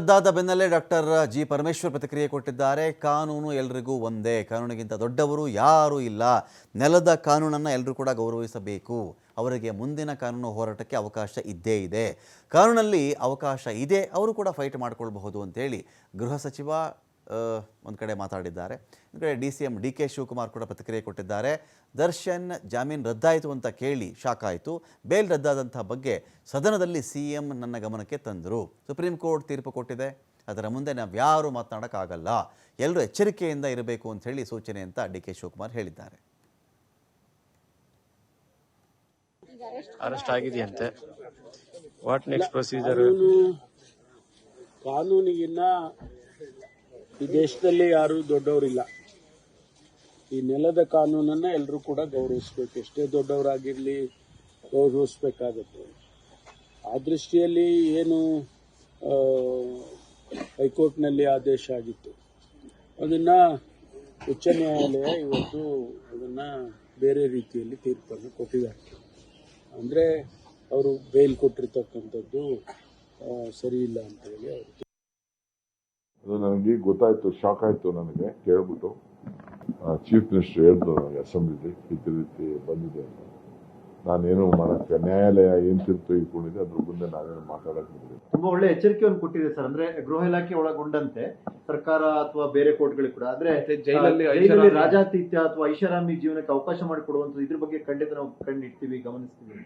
ರದ್ದಾದ ಬೆನ್ನಲ್ಲೇ doctor G Parameshwar ಪ್ರತಿಕ್ರಿಯೆ ಕೊಟ್ಟಿದ್ದಾರೆ. ಕಾನೂನು ಎಲ್ರಿಗೂ ಒಂದೇ. ಕಾನೂನಿಗಿಂತ ದೊಡ್ಡವರು ಯಾರೂ ಇಲ್ಲ. ನೆಲದ ಕಾನೂನನ್ನು ಎಲ್ಲರೂ ಕೂಡ ಗೌರವಿಸಬೇಕು. ಅವರಿಗೆ ಮುಂದಿನ ಕಾನೂನು ಹೋರಾಟಕ್ಕೆ ಅವಕಾಶ ಇದ್ದೇ ಇದೆ. ಕಾನೂನಲ್ಲಿ ಅವಕಾಶ ಇದೆ. ಅವರು ಕೂಡ ಫೈಟ್ ಮಾಡಿಕೊಳ್ಬಹುದು ಅಂತೇಳಿ ಗೃಹ ಸಚಿವ ಒಂದು ಕಡೆ ಮಾತಾಡಿದ್ದಾರೆ. ಒಂದು ಕಡೆ D C M D K Shivakumar ಕೂಡ ಪ್ರತಿಕ್ರಿಯೆ ಕೊಟ್ಟಿದ್ದಾರೆ. ದರ್ಶನ್ ಜಾಮೀನು ರದ್ದಾಯಿತು ಅಂತ ಕೇಳಿ ಶಾಕ್ ಆಯಿತು. ಬೇಲ್ ರದ್ದಾದಂಥ ಬಗ್ಗೆ ಸದನದಲ್ಲಿ ಸಿ ಎಂ ನನ್ನ ಗಮನಕ್ಕೆ ತಂದರು. ಸುಪ್ರೀಂ ಕೋರ್ಟ್ ತೀರ್ಪು ಕೊಟ್ಟಿದೆ. ಅದರ ಮುಂದೆ ನಾವು ಯಾರೂ ಮಾತನಾಡೋಕ್ಕಾಗಲ್ಲ. ಎಲ್ಲರೂ ಎಚ್ಚರಿಕೆಯಿಂದ ಇರಬೇಕು ಅಂತ ಹೇಳಿ ಸೂಚನೆ ಅಂತ ಡಿ ಕೆ ಶಿವಕುಮಾರ್ ಹೇಳಿದ್ದಾರೆ. ಅರೆಸ್ಟ್ ಆಗಿದೆಯಂತೆ. ವಾಟ್ ನೆಕ್ಸ್ಟ್ ಪ್ರೊಸೀಜರ್ ಕಾನೂನು ಕಾನೂನಿಗಿನ್ನ ಈ ದೇಶದಲ್ಲಿ ಯಾರು ದೊಡ್ಡವರಿಲ್ಲ. ಈ ನೆಲದ ಕಾನೂನನ್ನ ಎಲ್ಲರೂ ಕೂಡ ಗೌರವಿಸ್ಬೇಕು. ಎಷ್ಟೇ ದೊಡ್ಡವರಾಗಿರಲಿ ಗೌರವಿಸ್ಬೇಕಾಗತ್ತೆ. ಆ ದೃಷ್ಟಿಯಲ್ಲಿ ಏನು ಹೈಕೋರ್ಟ್ನಲ್ಲಿ ಆದೇಶ ಆಗಿತ್ತು. ಅದನ್ನ ಉಚ್ಚ ನ್ಯಾಯಾಲಯ ಇವತ್ತು ಅದನ್ನ ಬೇರೆ ರೀತಿಯಲ್ಲಿ ತೀರ್ಪನ್ನು ಕೊಟ್ಟಿದ್ದಾರೆ. ಅಂದ್ರೆ, ಅವರು ಬೇಲ್ ಕೊಟ್ಟಿರ್ತಕ್ಕಂಥದ್ದು ಸರಿ ಇಲ್ಲ ಅಂತ ಹೇಳಿ ಅವರು ಅದು ನನಗೆ ಗೊತ್ತಾಯ್ತು ಶಾಕ್ ಆಯ್ತು ನನಗೆ ಕೇಳ್ಬಿಟ್ಟು. ಚೀಫ್ ಮಿನಿಸ್ಟರ್ ಹೇಳಿದ್ರು ನನಗೆ ಅಸೆಂಬ್ಲಿಲಿ ಈ ರೀತಿ ಬಂದಿದೆ ಅಂತ. ನಾನೇನು ಮಾಡಕ್ಕೆ ನ್ಯಾಯಾಲಯ ಏನ್ ತೀರ್ಪು ತೆಗೆದುಕೊಂಡಿದೆ ಅದ್ರ ಮುಂದೆ ನಾವೇನು ಮಾತಾಡಕ್ಕೆ ತುಂಬಾ ಒಳ್ಳೆ ಎಚ್ಚರಿಕೆಯನ್ನು ಕೊಟ್ಟಿದೆ ಸರ್. ಅಂದ್ರೆ ಗೃಹ ಇಲಾಖೆ ಒಳಗೊಂಡಂತೆ ಸರ್ಕಾರ ಅಥವಾ ಬೇರೆ ಕೋರ್ಟ್ಗಳಿಗೆ ಕೂಡ. ಅಂದ್ರೆ ಜೈಲಲ್ಲಿ ರಾಜಾತಿಥ್ಯ ಅಥವಾ ಐಷಾರಾಮಿ ಜೀವನಕ್ಕೆ ಅವಕಾಶ ಮಾಡಿಕೊಡುವಂತದ್ದು ಇದ್ರ ಬಗ್ಗೆ ಖಂಡಿತ ನಾವು ಕಂಡಿಡ್ತೀವಿ ಗಮನಿಸ್ತೀವಿ.